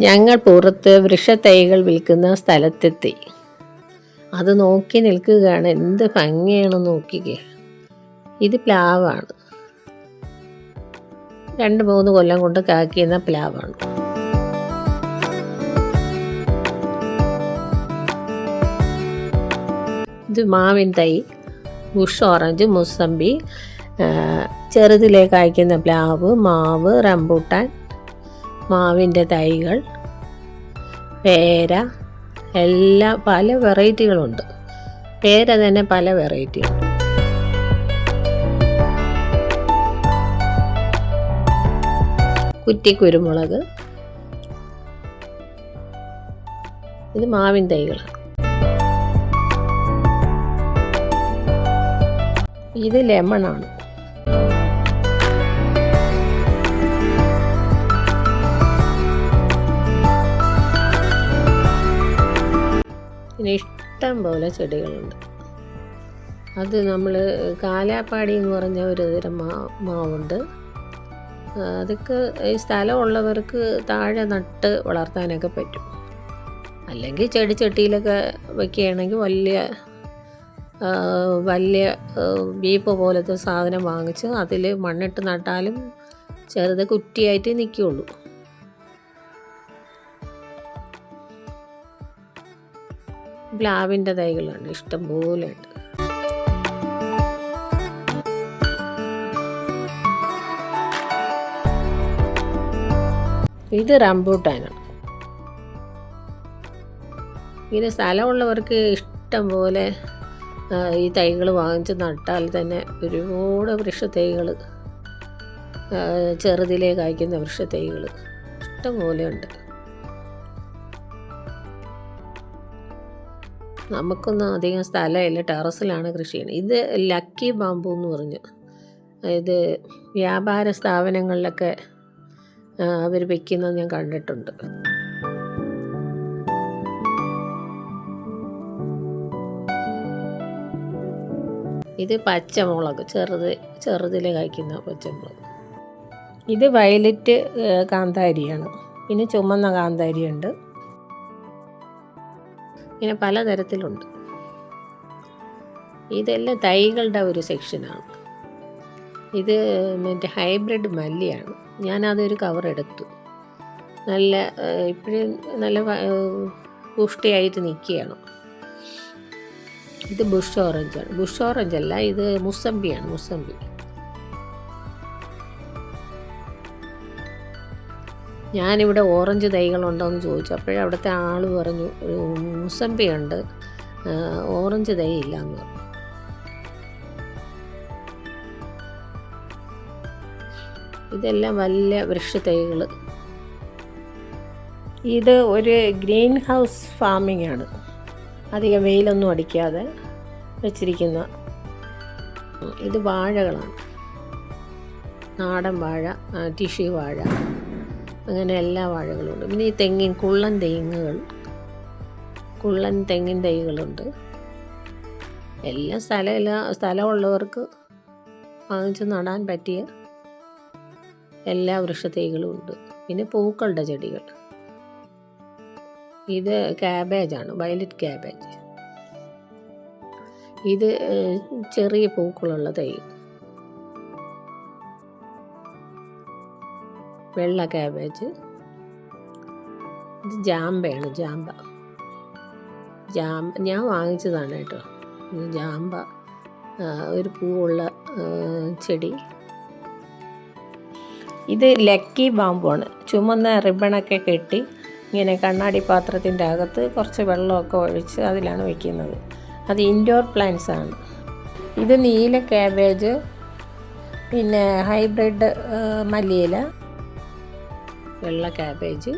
ഞങ്ങൾ പുറത്ത് വൃക്ഷത്തൈകൾ വിൽക്കുന്ന സ്ഥലത്തെത്തി. അത് നോക്കി നിൽക്കുകയാണ്. എന്ത് ഭംഗിയാണ് നോക്കിക്കേ. ഇത് പ്ലാവാണ്. രണ്ട് മൂന്ന് കൊല്ലം കൊണ്ട് കാക്കിയുന്ന പ്ലാവാണ്. ഇത് മാവിൻ തൈ ബുഷ് ഓറഞ്ച് മുസമ്പി ചെറുതിലേക്ക് അയക്കുന്ന പ്ലാവ് മാവ് റംബൂട്ടാൻ മാവിന്റെ തൈകൾ പേര എല്ലാ പല വെറൈറ്റികളുണ്ട്. പേര തന്നെ പല വെറൈറ്റികൾ. കുറ്റി കുരുമുളക്. ഇത് മാവിൻ തൈകൾ. ഇത് ലെമണാണ്. പിന്നെ ഇഷ്ടം പോലെ ചെടികളുണ്ട്. അത് നമ്മൾ കാലാപ്പാടി എന്ന് പറഞ്ഞ ഒരു തരം മാ മാവുണ്ട്. അതൊക്കെ ഈ സ്ഥലമുള്ളവർക്ക് താഴെ നട്ട് വളർത്താനൊക്കെ പറ്റും. അല്ലെങ്കിൽ ചെടി ചട്ടിയിലൊക്കെ വെക്കുകയാണെങ്കിൽ വലിയ വലിയ ബീപ്പ് പോലത്തെ സാധനം വാങ്ങിച്ച് അതിൽ മണ്ണിട്ട് നട്ടാലും ചെറുത് കുറ്റിയായിട്ട് നിൽക്കുകയുള്ളൂ പ്ലാവിന്റെ തൈകളാണ് ഇഷ്ടം പോലെ ഉണ്ട്. ഇത് റംബൂട്ടാനാണ്. ഇത് സ്ഥലമുള്ളവർക്ക് ഇഷ്ടം പോലെ ഈ തൈകൾ വാങ്ങിച്ച് നട്ടാൽ തന്നെ ഒരുപാട് വൃക്ഷത്തൈകൾ ചെറുതിലേ കായ്ക്കുന്ന വൃക്ഷത്തൈകൾ ഇഷ്ടം പോലെ ഉണ്ട്. നമുക്കൊന്നും അധികം സ്ഥലമില്ല. ടെറസിലാണ് കൃഷി ചെയ്യുന്നത്. ഇത് ലക്കി ബാമ്പു എന്ന് പറഞ്ഞു. ഇത് വ്യാപാര സ്ഥാപനങ്ങളിലൊക്കെ അവർ വയ്ക്കുന്നത് ഞാൻ കണ്ടിട്ടുണ്ട്. ഇത് പച്ചമുളക് ചെറുത് ചെറുതിൽ കായ്ക്കുന്ന പച്ചമുളക്. ഇത് വയലറ്റ് കാന്താരിയാണ്. പിന്നെ ചുമന്ന കാന്താരിയുണ്ട്. ഇങ്ങനെ പലതരത്തിലുണ്ട്. ഇതെല്ലാം തൈകളുടെ ഒരു സെക്ഷനാണ്. ഇത് മറ്റേ ഹൈബ്രിഡ് മല്ലിയാണ്. ഞാനതൊരു കവർ എടുത്തു. നല്ല ഇപ്പോഴും നല്ല പുഷ്ടിയായിട്ട് നിൽക്കുകയാണ്. ഇത് ബുഷ് ഓറഞ്ചാണ്. ബുഷ് ഓറഞ്ച് അല്ല ഇത് മുസംബിയാണ് മുസമ്പി. ഞാനിവിടെ ഓറഞ്ച് തൈകളുണ്ടോ എന്ന് ചോദിച്ചു. അപ്പോഴേ അവിടുത്തെ ആൾ പറഞ്ഞു ഒരു മുസമ്പിയുണ്ട്. ഓറഞ്ച് തൈ ഇല്ല എന്ന് പറഞ്ഞു. ഇതെല്ലാം വലിയ വൃക്ഷ വൃക്ഷത്തൈകൾ ഇത് ഒരു ഗ്രീൻ ഹൗസ് ഫാമിംഗ് ആണ്. അധികം വെയിലൊന്നും അടിക്കാതെ വെച്ചിരിക്കുന്ന ഇത് വാഴകളാണ്. നാടൻ വാഴ ടിഷ്യൂ വാഴ. അങ്ങനെ എല്ലാ വാഴകളും ഉണ്ട് പിന്നെ ഈ തെങ്ങിൻ കുള്ളൻ തെങ്ങുകൾ കുള്ളൻ തെങ്ങിൻ തൈകളുണ്ട്. എല്ലാ സ്ഥലമില്ല സ്ഥലമുള്ളവർക്ക് വാങ്ങിച്ച് നടാൻ പറ്റിയ എല്ലാ വൃക്ഷത്തൈകളും ഉണ്ട്. പിന്നെ പൂക്കളുടെ ചെടികൾ. ഇത് ക്യാബേജാണ് വയലറ്റ് ക്യാബേജ് ഇത് ചെറിയ പൂക്കളുള്ള തൈ. വെള്ള ക്യാബേജ് ഇത് ജാമ്പയാണ് ജാമ്പ. ജാമ്പ ഞാൻ വാങ്ങിച്ചതാണ് കേട്ടോ. ഇത് ജാമ്പ ഒരു പൂവുള്ള ചെടി. ഇത് ലക്കി ബാമ്പുമാണ് ചുമന്ന റിബണൊക്കെ കെട്ടി ഇങ്ങനെ കണ്ണാടി പാത്രത്തിന്റെ അകത്ത് കുറച്ച് വെള്ളമൊക്കെ ഒഴിച്ച് അതിലാണ് വയ്ക്കുന്നത് അത് ഇൻഡോർ പ്ലാന്റ്സ് ആണ്. ഇത് നീല ക്യാബേജ് പിന്നെ ഹൈബ്രിഡ് മല്ലിയില. വെള്ള ക്യാബേജ്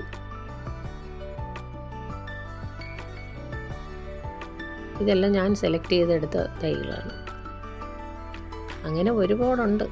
ഇതെല്ലാം ഞാൻ സെലക്ട് ചെയ്തെടുത്ത തൈകളാണ്. അങ്ങനെ ഒരുപാടുണ്ട്.